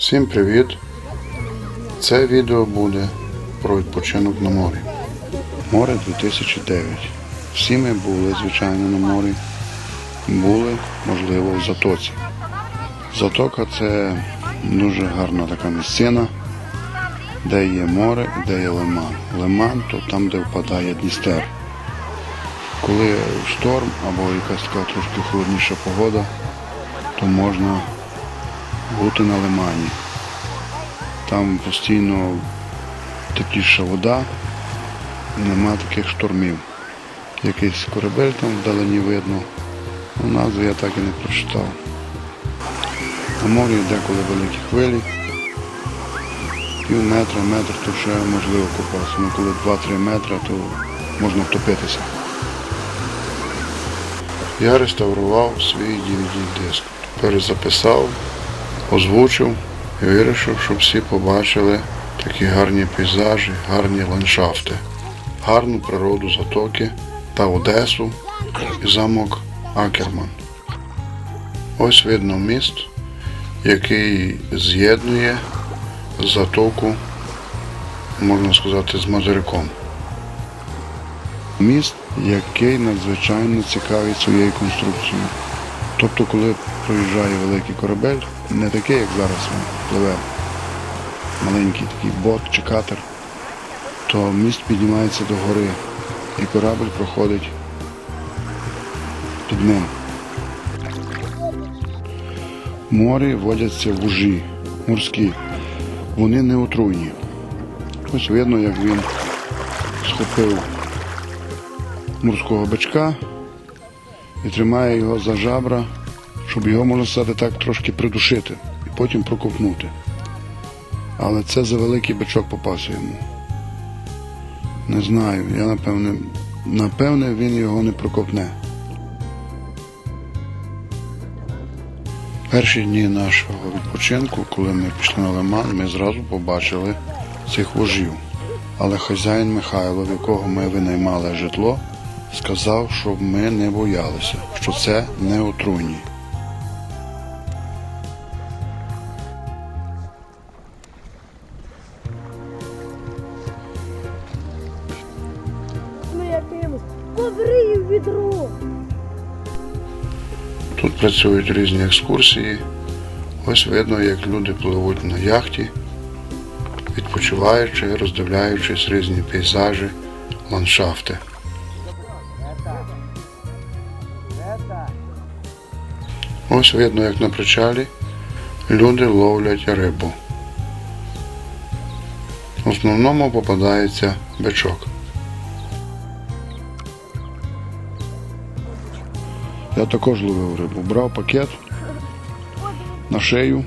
Всім привіт! Це відео буде про відпочинок на морі. Море 2009. Всі ми були, звичайно, на морі. Були, можливо, в Затоці. Затока це дуже гарна така місцина, де є море і де є лиман. Лиман то там, де впадає Дністер. Коли шторм або якась така трошки холодніша погода, то можна бути на лимані. Там постійно тепліша вода, нема таких штормів. Якийсь корабель там вдалині видно. Ну, назву я так і не прочитав. На морі деколи великі хвилі. Пів метра, метр, то ще можливо купатися. Ну коли 2-3 метри, то можна втопитися. Я реставрував свій DVD-диск. Перезаписав, озвучив і вирішив, щоб всі побачили такі гарні пейзажі, гарні ландшафти, гарну природу Затоки та Одесу і замок Акерман. Ось видно міст, який з'єднує затоку, можна сказати, з материком. Міст, який надзвичайно цікавий своєю конструкцією. Тобто, коли проїжджає великий корабель, не такий, як зараз він пливе, маленький такий бот чи катер, то міст піднімається до гори і корабль проходить під ним. Морі водяться вужі морські. Вони не отруйні. Ось видно, як він схопив морського бичка і тримає його за жабра, щоб його, можна сказати, так трошки придушити і потім проковтнути. Але це за великий бичок попався йому. Не знаю, я напевне, напевне він його не проковтне. Перші дні нашого відпочинку, коли ми пішли на лиман, ми зразу побачили цих вожів. Але хазяїн Михайло, в якого ми винаймали житло, сказав, щоб ми не боялися, що це не отруйні. Коври в відро. Тут працюють різні екскурсії. Ось видно, як люди пливуть на яхті, відпочиваючи, роздивляючись різні пейзажі, ландшафти. Ось видно, як на причалі люди ловлять рибу. В основному попадається бичок. Я також ловив рибу. Брав пакет на шею.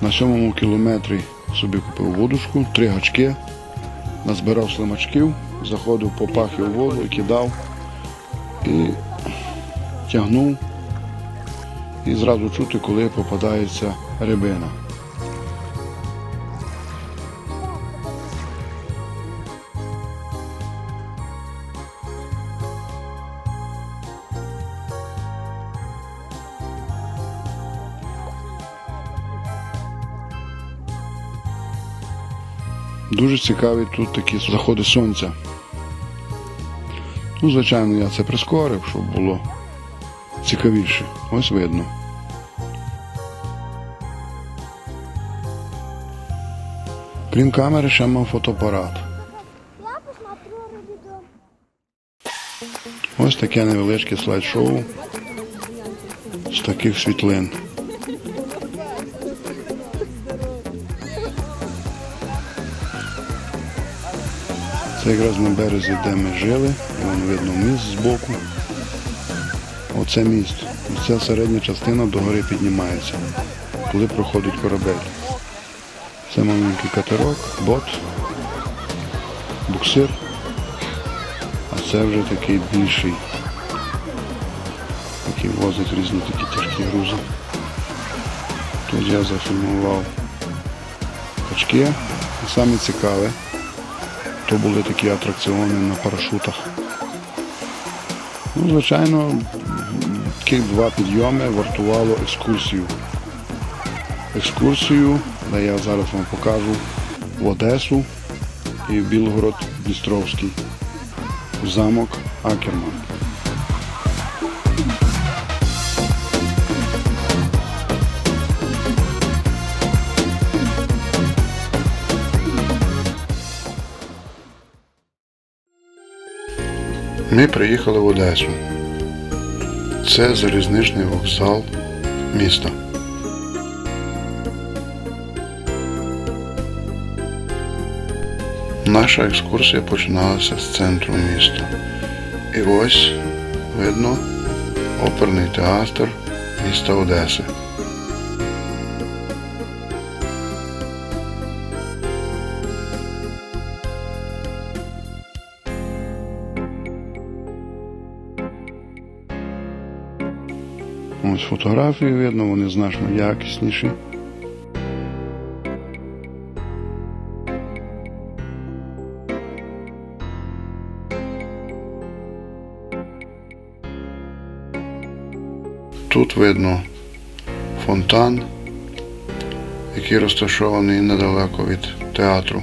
На сьомому кілометрі собі купив водушку, три гачки, назбирав слимачків, заходив по пахи у воду кидав і тягнув. І зразу чути, коли попадається рибина. Дуже цікаві тут такі заходи сонця. Ну, звичайно, я це прискорив, щоб було цікавіше. Ось видно. Крім камери, ще мав фотоапарат. Ось таке невеличке слайд-шоу з таких світлин. Це якраз на березі, де ми жили, і вон видно міст збоку. Оце міст. І ця середня частина догори піднімається, коли проходить корабель. Це маленький катерок, бот, буксир. А це вже такий більший, який возить різні такі тяжкі грузи. Тут я зафільмував качки. І саме цікаве, то були такі атракціони на парашутах. Ну, звичайно, таких два підйоми вартувало екскурсію. екскурсію, де я зараз вам покажу в Одесу і в Білгород Дністровський, в замок Акерман. Ми приїхали в Одесу. Це залізничний вокзал міста. Наша екскурсія починалася з центру міста. І ось видно оперний театр міста Одеси. Ось фотографії видно, вони значно якісніші. Тут видно фонтан, який розташований недалеко від театру,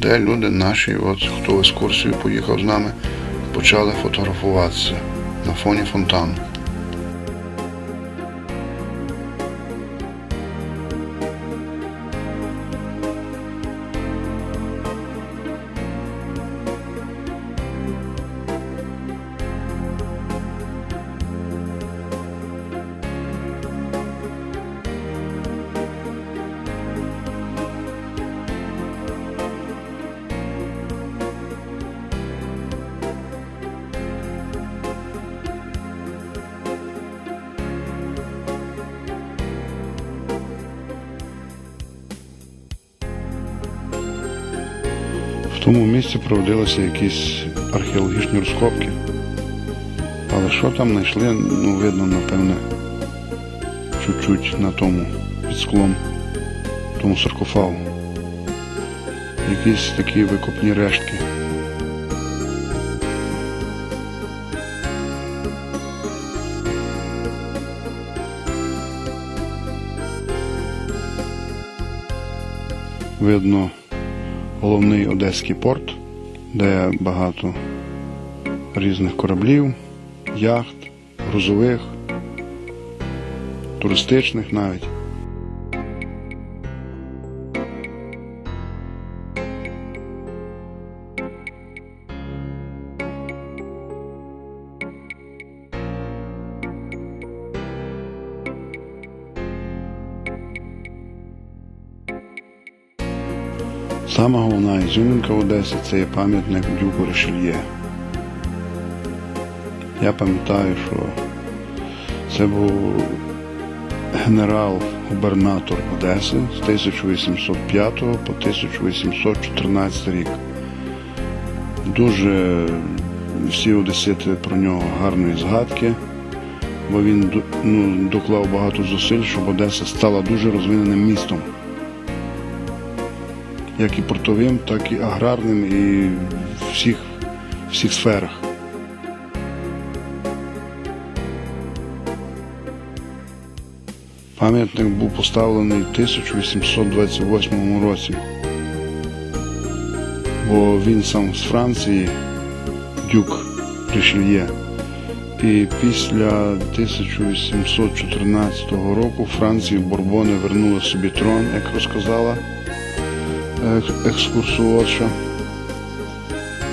де люди наші, от хто в екскурсію поїхав з нами, почали фотографуватися на фоні фонтану. Тому місці проводилися якісь археологічні розкопки. Але що там знайшли, ну видно, напевне, чуть-чуть на тому під склом, тому саркофагу. Якісь такі викопні рештки. Видно головний Одеський порт, де багато різних кораблів, яхт, грузових, туристичних навіть. Сама головна ізюминка в Одесі це є пам'ятник Дюку Ришельє. Я пам'ятаю, що це був генерал-губернатор Одеси з 1805 по 1814 рік. Дуже всі одесити про нього гарної згадки, бо він ну, доклав багато зусиль, щоб Одеса стала дуже розвиненим містом як і портовим, так і аграрним, і в всіх, всіх сферах. Пам'ятник був поставлений в 1828 році, бо він сам з Франції, дюк Ришельє. І після 1814 року Франції Борбони вернули собі трон, як розказала ек- екскурсоводша.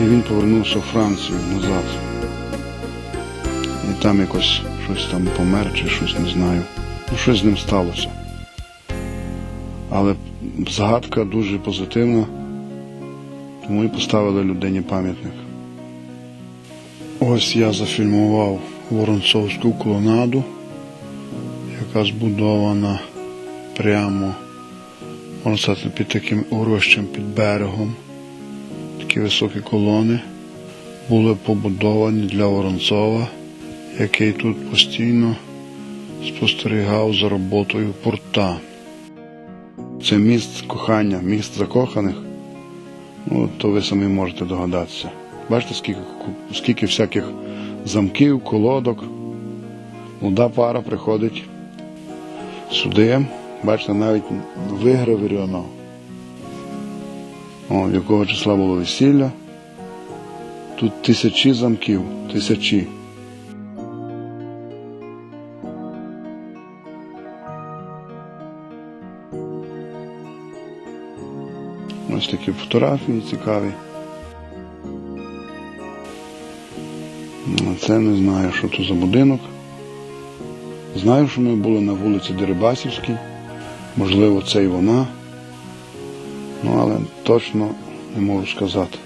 І він повернувся в Францію назад. І там якось щось там помер чи щось не знаю. Ну, щось з ним сталося. Але згадка дуже позитивна, тому і поставили людині пам'ятник. Ось я зафільмував Воронцовську колонаду, яка збудована прямо можна сказати, під таким урощем під берегом. Такі високі колони були побудовані для Воронцова, який тут постійно спостерігав за роботою порта. Це міст кохання, міст закоханих. Ну, то ви самі можете догадатися. Бачите, скільки, скільки всяких замків, колодок. Молода пара приходить сюди Бачите, навіть вигравірено. О, якого числа було весілля. Тут тисячі замків, тисячі. Ось такі фотографії цікаві. Це не знаю, що це за будинок. Знаю, що ми були на вулиці Дерибасівській. Можливо, це і вона. Ну, але точно не можу сказати.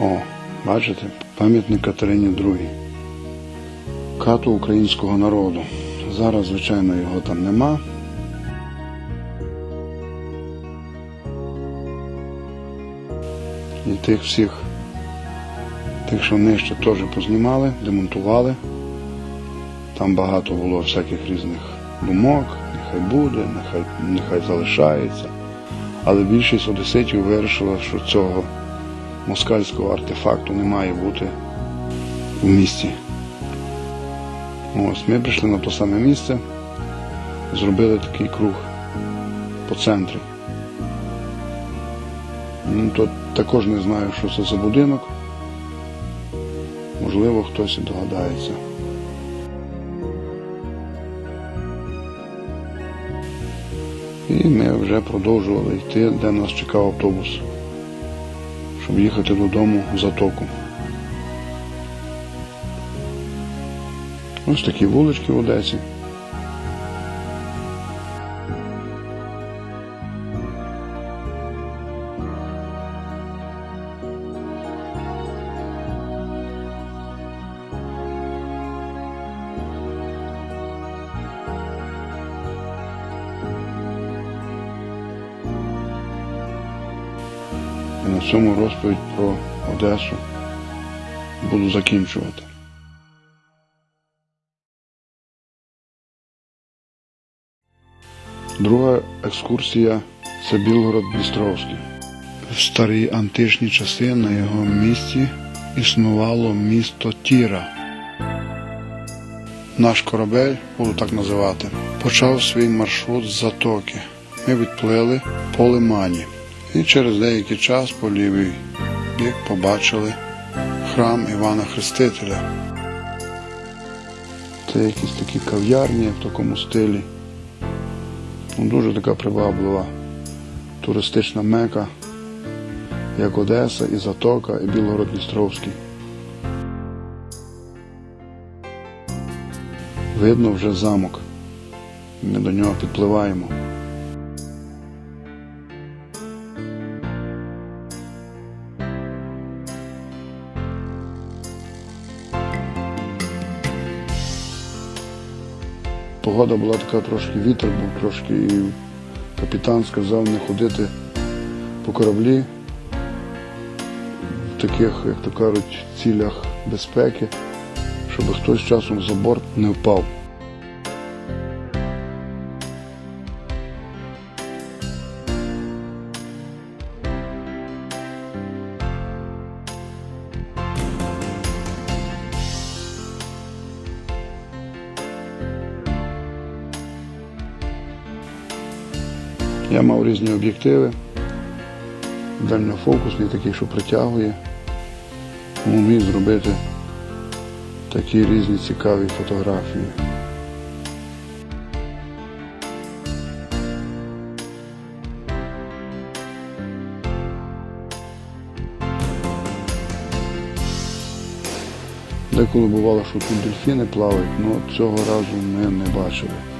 О, бачите, пам'ятник Катерині II. Кату українського народу. Зараз, звичайно, його там нема. І тих всіх, тих, що нижче теж познімали, демонтували. Там багато було всяких різних думок, нехай буде, нехай, нехай залишається. Але більшість одеситів вирішила, що цього москальського артефакту не має бути у місті. Ось ми прийшли на те саме місце, зробили такий круг по центрі. Ну, то також не знаю, що це за будинок. Можливо, хтось і догадається. І ми вже продовжували йти, де нас чекав автобус, щоб їхати додому в затоку. Ось такі вулички в Одесі. І на цьому розповідь про Одесу буду закінчувати. Друга екскурсія це Білгород-Дністровський. В старі античні часи на його місці існувало місто Тіра. Наш корабель, буду так називати, почав свій маршрут з затоки. Ми відплили по лимані. І через деякий час по лівий бік побачили храм Івана Хрестителя. Це якісь такі кав'ярні в такому стилі. Ну, дуже така приваблива туристична мека, як Одеса, і Затока, і Білгород-Дністровський. Видно вже замок. Ми до нього підпливаємо. Погода була така трошки вітер був трошки, і капітан сказав не ходити по кораблі в таких, як то кажуть, цілях безпеки, щоб хтось часом за борт не впав. Я мав різні об'єктиви, дальньофокусний такий, що притягує. Тому міг зробити такі різні цікаві фотографії. Деколи бувало, що тут дельфіни плавають, але цього разу ми не бачили.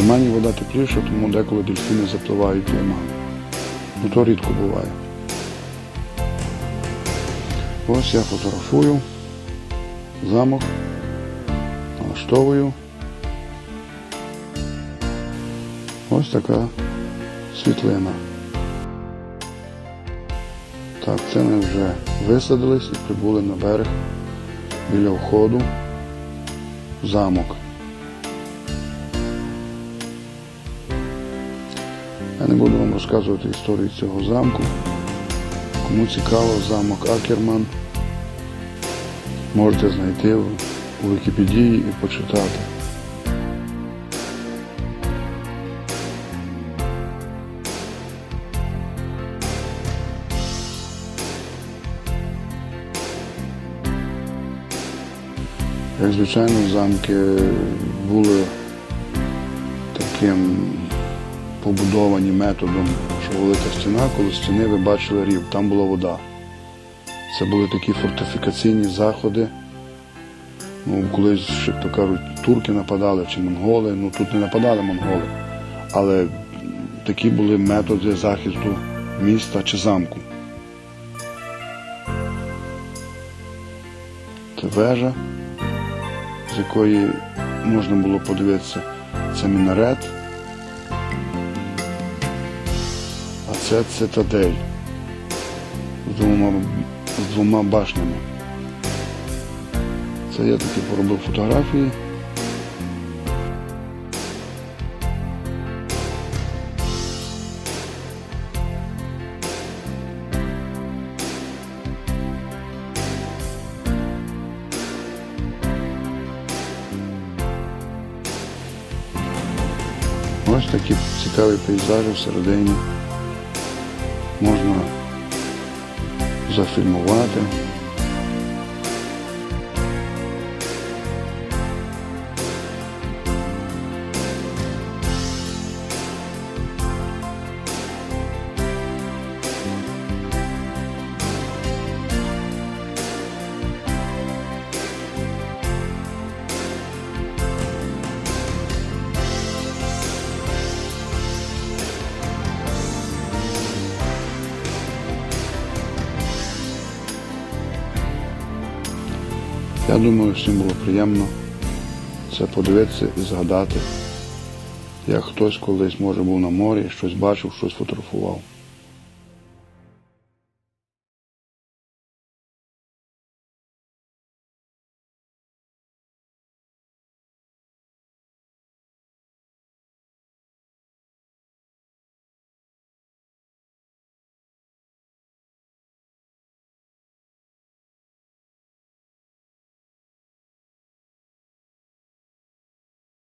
В лимані вода тепліша, тому деколи дельфіни запливають в. Ну то рідко буває. Ось я фотографую замок налаштовую. Ось така світлина. Так, це ми вже висадились і прибули на берег біля входу в замок. Я не буду вам розказувати історію цього замку. Кому цікаво, замок Акерман можете знайти у Вікіпедії і почитати. Як звичайно, замки були таким побудовані методом, що велика стіна, коли стіни ви бачили рів, там була вода. Це були такі фортифікаційні заходи. Ну, колись, як то кажуть, турки нападали чи монголи. Ну тут не нападали монголи. Але такі були методи захисту міста чи замку. Це вежа, з якої можна було подивитися, це мінарет. Це цитадель з двома, з двома башнями. Це я таки поробив фотографії. Ось такі цікаві пейзажі всередині. Можна зафільмувати. Думаю, всім було приємно це подивитися і згадати, як хтось колись може був на морі, щось бачив, щось фотографував.